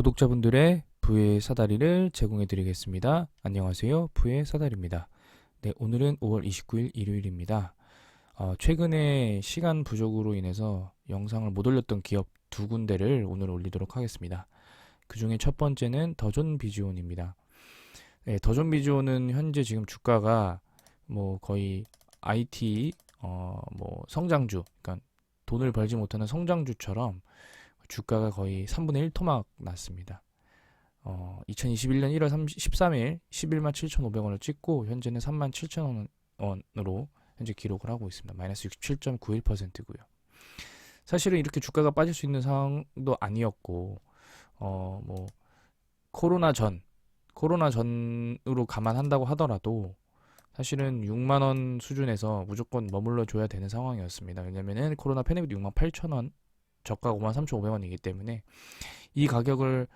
구독자분들의 부의 사다리를 제공해 드리겠습니다. 안녕하세요. 부의 사다리입니다. 네, 오늘은 5월 29일 일요일입니다. 어, 최근에 시간 부족으로 인해서 영상을 못 올렸던 기업 두 군데를 오늘 올리도록 하겠습니다. 그 중에 첫 번째는 더존 비즈온입니다. 네, 더존 비즈온은 현재 지금 주가가 뭐 거의 IT 어, 뭐 성장주, 그러니까 돈을 벌지 못하는 성장주처럼 주가가 거의 3분의 1 토막 났습니다. 어, 2021년 1월 30, 13일 11만 7,500원을 찍고 현재는 3만 7천 원으로 현재 기록을 하고 있습니다. 마이너스 67.91%고요. 사실은 이렇게 주가가 빠질 수 있는 상황도 아니었고 어, 뭐 코로나 전 코로나 전으로 감안한다고 하더라도 사실은 6만 원 수준에서 무조건 머물러 줘야 되는 상황이었습니다. 왜냐면은 코로나 팬데믹 6만 8천 원 저가 5만 3,500원이기 때문에 이 가격을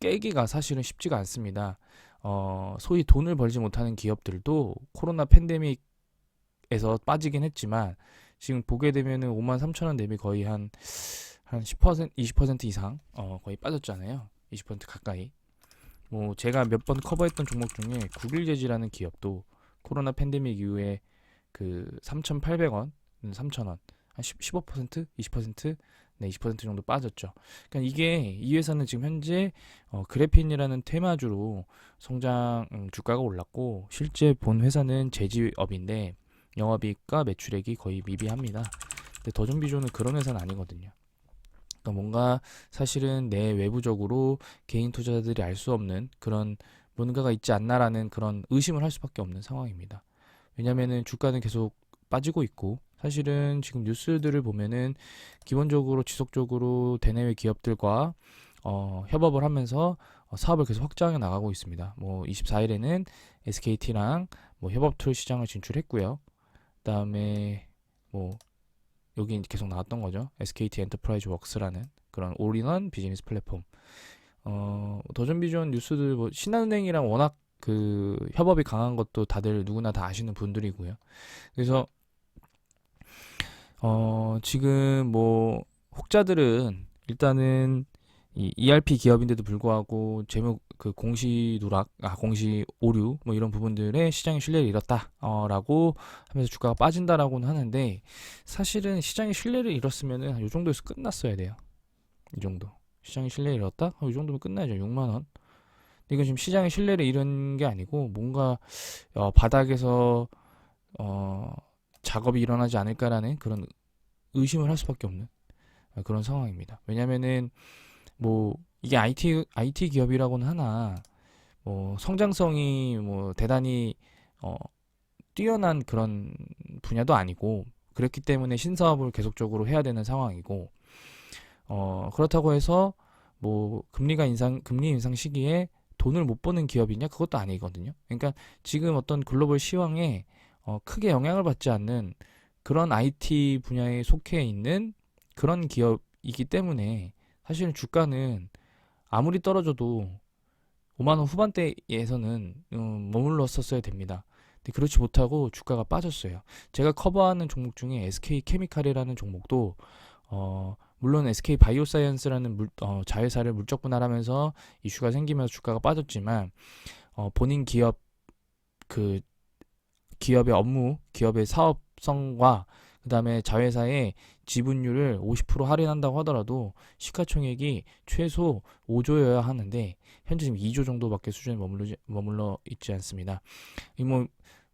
깨기가 사실은 쉽지가 않습니다. 어, 소위 돈을 벌지 못하는 기업들도 코로나 팬데믹에서 빠지긴 했지만 지금 보게 되면은 5만 3천 원 대비 거의 한, 한 10%, 20% 이상, 어, 거의 빠졌잖아요. 20% 가까이. 뭐, 제가 몇 번 커버했던 종목 중에 국일제지라는 기업도 코로나 팬데믹 이후에 그 3,800원, 3,000원, 한 10, 15%, 20%, 네, 20% 정도 빠졌죠. 그러니까 이게 이 회사는 지금 현재 어, 그래핀이라는 테마주로 성장 음, 주가가 올랐고 실제 본 회사는 제지업인데 영업이익과 매출액이 거의 미비합니다. 근데 더존비조는 그런 회사는 아니거든요. 그러니까 뭔가 사실은 내 외부적으로 개인 투자자들이 알 수 없는 그런 뭔가가 있지 않나라는 그런 의심을 할 수밖에 없는 상황입니다. 왜냐면은 주가는 계속 빠지고 있고 사실은 지금 뉴스들을 보면은 기본적으로 지속적으로 대내외 기업들과 어, 협업을 하면서 어, 사업을 계속 확장해 나가고 있습니다. 뭐 24일에는 SKT랑 뭐 협업 툴 시장을 진출했고요. 그다음에 뭐 여기 계속 나왔던 거죠. SKT 엔터프라이즈 웍스라는 그런 올인원 비즈니스 플랫폼. 어, 도전비전 뉴스들 뭐 신한은행이랑 워낙 그 협업이 강한 것도 다들 누구나 다 아시는 분들이고요. 그래서 어, 지금 뭐 혹자들은 일단은 이 ERP 기업인데도 불구하고 재무 그 공시 누락, 아 공시 오류 뭐 이런 부분들의 시장의 신뢰를 잃었다라고 하면서 주가가 빠진다라고는 하는데 사실은 시장의 신뢰를 잃었으면은 이 정도에서 끝났어야 돼요. 이 정도. 시장의 신뢰를 잃었다? 이 정도면 끝나죠. 6만 원. 이건 지금 시장의 신뢰를 잃은 게 아니고 뭔가 어, 바닥에서 어, 작업이 일어나지 않을까라는 그런 의심을 할 수밖에 없는 그런 상황입니다. 왜냐면은 뭐 이게 IT IT 기업이라고는 하나 뭐 성장성이 뭐 대단히 어 뛰어난 그런 분야도 아니고 그렇기 때문에 신사업을 계속적으로 해야 되는 상황이고 어 그렇다고 해서 뭐 금리가 인상 금리 인상 시기에 돈을 못 버는 기업이냐 그것도 아니거든요. 그러니까 지금 어떤 글로벌 시황에 어, 크게 영향을 받지 않는 그런 IT 분야에 속해 있는 그런 기업이기 때문에 사실은 주가는 아무리 떨어져도 5만 원 후반대에서는 음, 머물렀었어야 됩니다. 근데 그렇지 못하고 주가가 빠졌어요. 제가 커버하는 종목 중에 SK 케미칼이라는 종목도 어, 물론 SK 바이오사이언스라는 물, 어, 자회사를 물적 분할하면서 이슈가 생기면서 주가가 빠졌지만 어, 본인 기업 그 기업의 업무, 기업의 사업성과 그다음에 자회사의 지분율을 50% 할인한다고 하더라도 시가총액이 최소 5조여야 하는데 현재 지금 2조 정도밖에 수준에 머물러, 머물러 있지 않습니다. 이뭐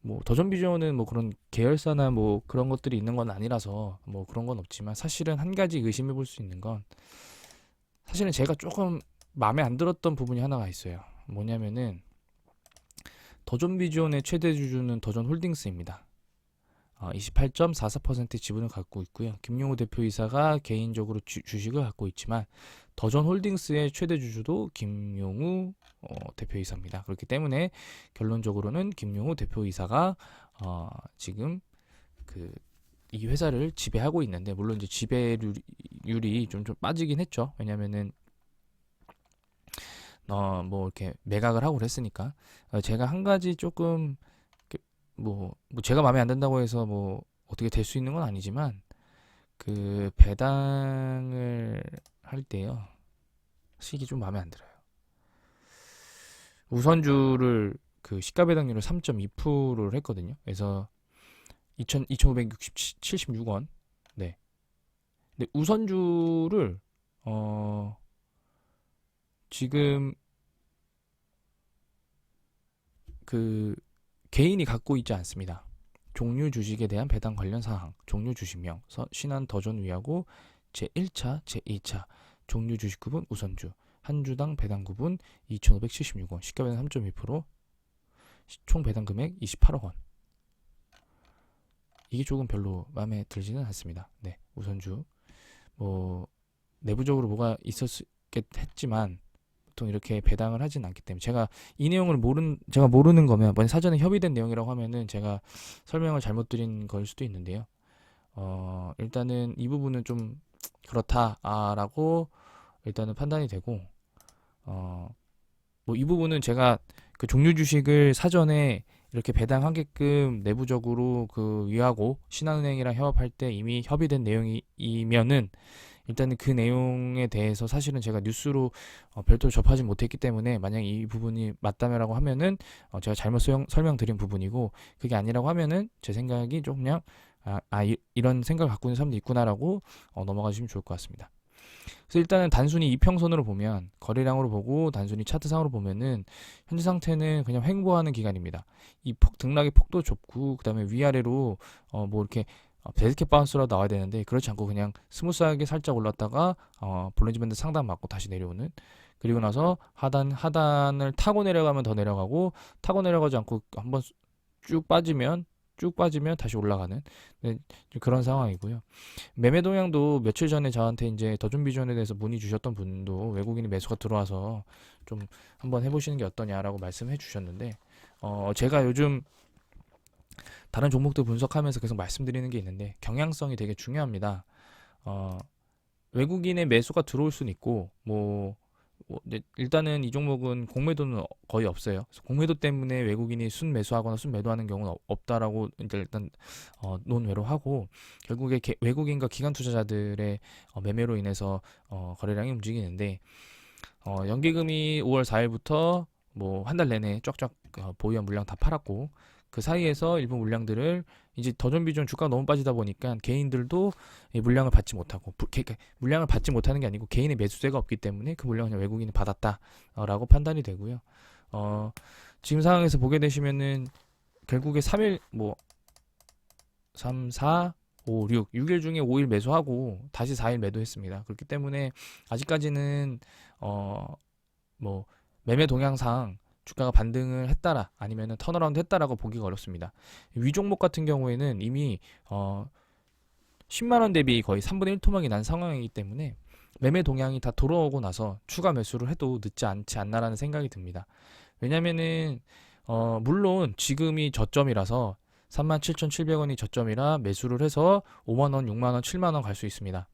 뭐 더존비전은 뭐 그런 계열사나 뭐 그런 것들이 있는 건 아니라서 뭐 그런 건 없지만 사실은 한 가지 의심해 볼 수 있는 건 사실은 제가 조금 마음에 안 들었던 부분이 하나가 있어요. 뭐냐면은 더존비전의 최대 주주는 더존홀딩스입니다. 어, 28.44% 지분을 갖고 있고요. 김용호 대표이사가 개인적으로 주, 식을 갖고 있지만 더존홀딩스의 최대 주주도 김용우 어, 대표이사입니다. 그렇기 때문에 결론적으로는 김용우 대표이사가 어, 지금 그 이 회사를 지배하고 있는데 물론 이제 지배율이 좀, 좀 빠지긴 했죠. 왜냐면은 어, 뭐 이렇게 매각을 하고 그랬으니까 어, 제가 한 가지 조금 뭐, 뭐 제가 마음에 안 든다고 해서 뭐 어떻게 될 수 있는 건 아니지만 그 배당을 할 때요 이게 좀 마음에 안 들어요. 우선주를 그 시가 배당률을 3.2%를 했거든요. 그래서 2,000, 2,576원. 네. 근데 우선주를 어 지금 그 개인이 갖고 있지 않습니다. 종류 주식에 대한 배당 관련 사항, 종류 주식명, 서- 신한 더존 위하고 제1차, 제2차 종류 주식 구분 우선주 한 주당 배당 구분 2,576원, 시가 배당 3.2%, 시- 총 배당 금액 28억 원. 이게 조금 별로 마음에 들지는 않습니다. 네, 우선주 뭐 내부적으로 뭐가 있었겠 했지만 보통 이렇게 배당을 하진 않기 때문에 제가 이 내용을 모르는 제가 모르는 거면 만약 사전에 협의된 내용이라고 하면은 제가 설명을 잘못 드린 걸 수도 있는데요. 어, 일단은 이 부분은 좀 그렇다라고 일단은 판단이 되고 어, 뭐 이 부분은 제가 그 종류 주식을 사전에 이렇게 배당하게끔 내부적으로 그 위하고 신한은행이랑 협업할 때 이미 협의된 내용이면은 일단은 그 내용에 대해서 사실은 제가 뉴스로 어, 별도로 접하지 못했기 때문에 만약 이 부분이 맞다며라고 하면은 어, 제가 잘못 소용, 설명드린 부분이고 그게 아니라고 하면은 제 생각이 좀 그냥 아, 아 이, 런 생각을 갖고 있는 사람도 있구나라고 어, 넘어가시면 좋을 것 같습니다. 그래서 일단은 단순히 이평선으로 보면 거래량으로 보고 단순히 차트상으로 보면은 현재 상태는 그냥 횡보하는 기간입니다. 이 폭 등락의 폭도 좁고 그다음에 위아래로 어 뭐 이렇게 어, 베스켓 바운스라도 나와야 되는데 그렇지 않고 그냥 스무스하게 살짝 올랐다가 어 볼린지 밴드 상단 맞고 다시 내려오는 그리고 나서 하단 하단을 타고 내려가면 더 내려가고 타고 내려가지 않고 한번 쭉 빠지면 쭉 빠지면 다시 올라가는 네, 좀 그런 상황이고요. 매매 동향도 며칠 전에 저한테 이제 더존 비전에 대해서 문의 주셨던 분도 외국인이 매수가 들어와서 좀 한번 해보시는 게 어떠냐라고 말씀해 주셨는데 어 제가 요즘 다른 종목들 분석하면서 계속 말씀드리는 게 있는데 경향성이 되게 중요합니다. 어 외국인의 매수가 들어올 수는 있고 뭐 뭐, 이제 일단은 이 종목은 공매도는 어- 거의 없어요. 그래서 공매도 때문에 외국인이 순 매수하거나 순 매도하는 경우는 없- 없다라고 일단 어, 논외로 하고 결국에 개- 외국인과 기관 투자자들의 어, 매매로 인해서 어, 거래량이 움직이는데 어, 연기금이 5월 4일부터 뭐 한 달 내내 쫙쫙 어, 보유한 물량 다 팔았고 그 사이에서 일부 물량들을 이제 더존 비존 주가가 너무 빠지다 보니까 개인들도 이 물량을 받지 못하고 부- 개- 개- 물량을 받지 못하는 게 아니고 개인의 매수세가 없기 때문에 그 물량을 외국인이 받았다라고 판단이 되고요. 어, 지금 상황에서 보게 되시면은 결국에 3일 뭐 3, 4, 5, 6, 6일 중에 5일 매수하고 다시 4일 매도했습니다. 그렇기 때문에 아직까지는 어 뭐 매매 동향상 주가가 반등을 했다라 아니면은 턴어라운드 했다라고 보기가 어렵습니다. 위 종목 같은 경우에는 이미 어 10만 원 대비 거의 3분의 1 토막이 난 상황이기 때문에 매매 동향이 다 돌아오고 나서 추가 매수를 해도 늦지 않지 않나라는 생각이 듭니다. 왜냐면은 어 물론 지금이 저점이라서 37,700원이 저점이라 매수를 해서 5만 원, 6만 원, 7만 원 갈 수 있습니다.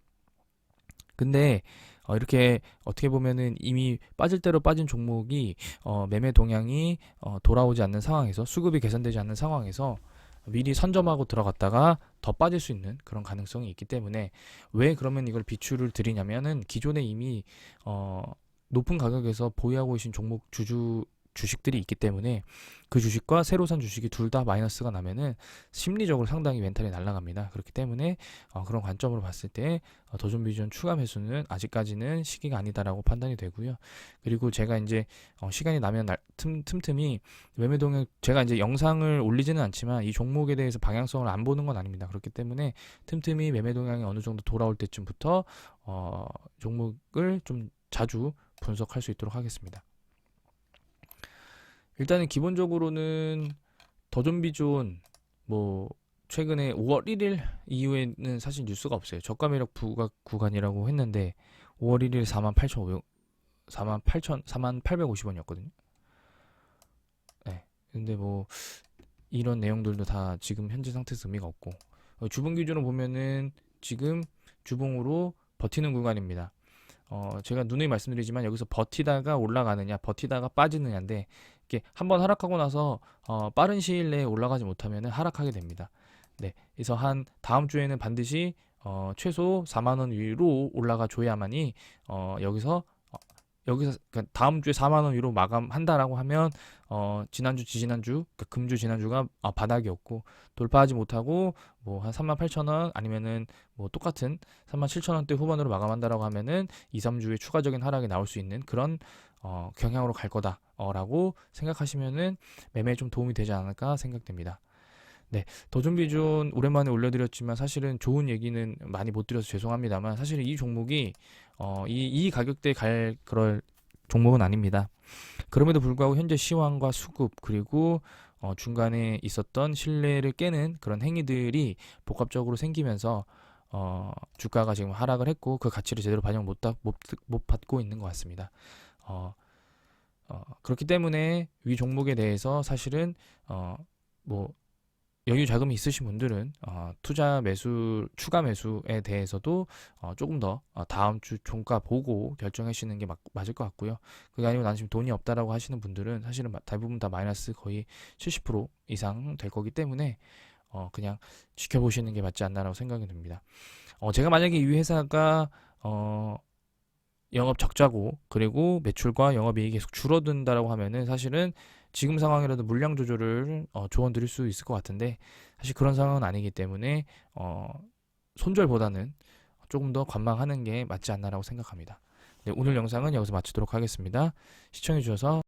근데 어, 이렇게 어떻게 보면은 이미 빠질 대로 빠진 종목이 어, 매매 동향이 어, 돌아오지 않는 상황에서 수급이 개선되지 않는 상황에서 미리 선점하고 들어갔다가 더 빠질 수 있는 그런 가능성이 있기 때문에 왜 그러면 이걸 비추를 드리냐면은 기존에 이미 어, 높은 가격에서 보유하고 계신 종목 주주 주식들이 있기 때문에 그 주식과 새로 산 주식이 둘 다 마이너스가 나면은 심리적으로 상당히 멘탈이 날아갑니다. 그렇기 때문에 어, 그런 관점으로 봤을 때 어, 도전 비전 추가 매수는 아직까지는 시기가 아니다라고 판단이 되고요. 그리고 제가 이제 어, 시간이 나면 날, 틈, 틈틈이 매매 동향 제가 이제 영상을 올리지는 않지만 이 종목에 대해서 방향성을 안 보는 건 아닙니다. 그렇기 때문에 틈틈이 매매 동향이 어느 정도 돌아올 때쯤부터 어, 종목을 좀 자주 분석할 수 있도록 하겠습니다. 일단은 기본적으로는 더존비존 뭐 최근에 5월 1일 이후에는 사실 뉴스가 없어요. 저가 매력 부각 구간이라고 했는데 5월 1일 4만 8,500 4만 8천 4만 850원이었거든요. 네. 근데 뭐 이런 내용들도 다 지금 현재 상태에서 의미가 없고 어, 주봉 기준으로 보면은 지금 주봉으로 버티는 구간입니다. 어, 제가 누누이 말씀드리지만 여기서 버티다가 올라가느냐, 버티다가 빠지느냐인데 이게 한번 하락하고 나서 어, 빠른 시일 내에 올라가지 못하면 하락하게 됩니다. 네, 그래서 한 다음 주에는 반드시 어, 최소 4만 원 위로 올라가 줘야만이 어, 여기서 어, 여기서 그러니까 다음 주에 4만 원 위로 마감한다라고 하면 어 지난주 지지난주 그러니까 금주 지난주가 아, 바닥이었고 돌파하지 못하고 뭐 한 3만 8천 원 아니면은 뭐 똑같은 3만 7천 원대 후반으로 마감한다라고 하면은 2, 3주에 추가적인 하락이 나올 수 있는 그런 어 경향으로 갈 거다라고 생각하시면은 매매에 좀 도움이 되지 않을까 생각됩니다. 네, 도전 비중 오랜만에 올려드렸지만 사실은 좋은 얘기는 많이 못 드려서 죄송합니다만 사실 이 종목이 어, 이, 이 가격대에 갈 그럴 종목은 아닙니다. 그럼에도 불구하고 현재 시황과 수급 그리고 어, 중간에 있었던 신뢰를 깨는 그런 행위들이 복합적으로 생기면서 어, 주가가 지금 하락을 했고 그 가치를 제대로 반영 못, 다- 못, 못 받고 있는 것 같습니다. 어, 어, 그렇기 때문에 위 종목에 대해서 사실은 어, 뭐 여유 자금이 있으신 분들은 어, 투자 매수 추가 매수에 대해서도 어, 조금 더 어, 다음 주 종가 보고 결정하시는 게 맞, 맞을 것 같고요. 그게 아니고 나는 지금 돈이 없다라고 하시는 분들은 사실은 마- 대부분 다 마이너스 거의 70% 이상 될 거기 때문에 어, 그냥 지켜보시는 게 맞지 않나라고 생각이 듭니다. 어, 제가 만약에 이 회사가 어, 영업 적자고 그리고 매출과 영업이익이 계속 줄어든다라고 하면은 사실은 지금 상황이라도 물량 조절을 어, 조언 드릴 수 있을 것 같은데 사실 그런 상황은 아니기 때문에 어, 손절보다는 조금 더 관망하는 게 맞지 않나라고 생각합니다. 네, 오늘 영상은 여기서 마치도록 하겠습니다. 시청해 주셔서